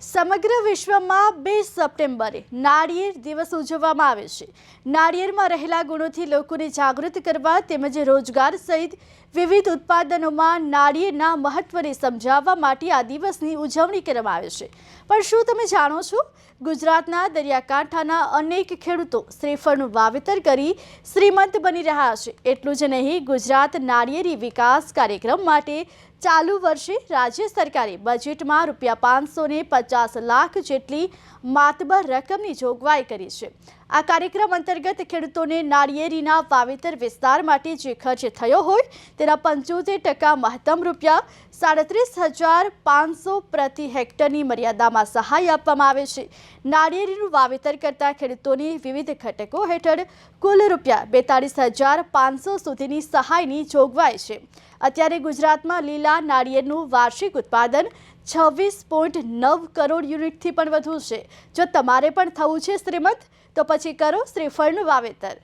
સમગ્ર વિશ્વમાં બે સપ્ટેમ્બરે નાળિયેર દિવસ ઉજવવામાં આવે છે. નાળિયેરમાં રહેલા ગુણોથી લોકોને જાગૃત કરવા તેમજ રોજગાર સહિત વિવિધ ઉત્પાદનોમાં નાળિયેરના મહત્વને સમજાવવા માટે આ દિવસની ઉજવણી કરવામાં આવે છે. પણ શું તમે જાણો છો? ગુજરાતના દરિયાકાંઠાના અનેક ખેડૂતો શ્રીફળનું વાવેતર કરી શ્રીમંત બની રહ્યા છે. એટલું જ નહીં, ગુજરાત નાળિયેરી વિકાસ કાર્યક્રમ માટે ચાલુ વર્ષે રાજ્ય સરકારે બજેટમાં રૂપિયા પાંચસો પચાસ લાખ જેટલી માતબર રકમની જોગવાઈ કરી છે. આ કાર્યક્રમ અંતર્ગત ખેડૂતોને નાળિયેરીના વાવેતર વિસ્તાર માટે જે ખર્ચ થયો હોય તેના પંચોતેર ટકા મહત્તમ રૂપિયા સાડત્રીસ હજાર પાંચસો પ્રતિ હેક્ટરની મર્યાદામાં સહાય આપવામાં આવે છે. નાળિયેરીનું વાવેતર કરતા ખેડૂતોની વિવિધ ઘટકો હેઠળ કુલ રૂપિયા બેતાળીસ હજાર પાંચસો સુધીની સહાયની જોગવાઈ છે. અત્યારે ગુજરાતમાં લીલા નાળિયેરનું વાર્ષિક ઉત્પાદન છવ્વીસ પોઈન્ટ નવ કરોડ યુનિટથી પણ વધુ છે. જો તમારે પણ થવું છે શ્રીમંત, તો પછી કરો શ્રીફળનું વાવેતર.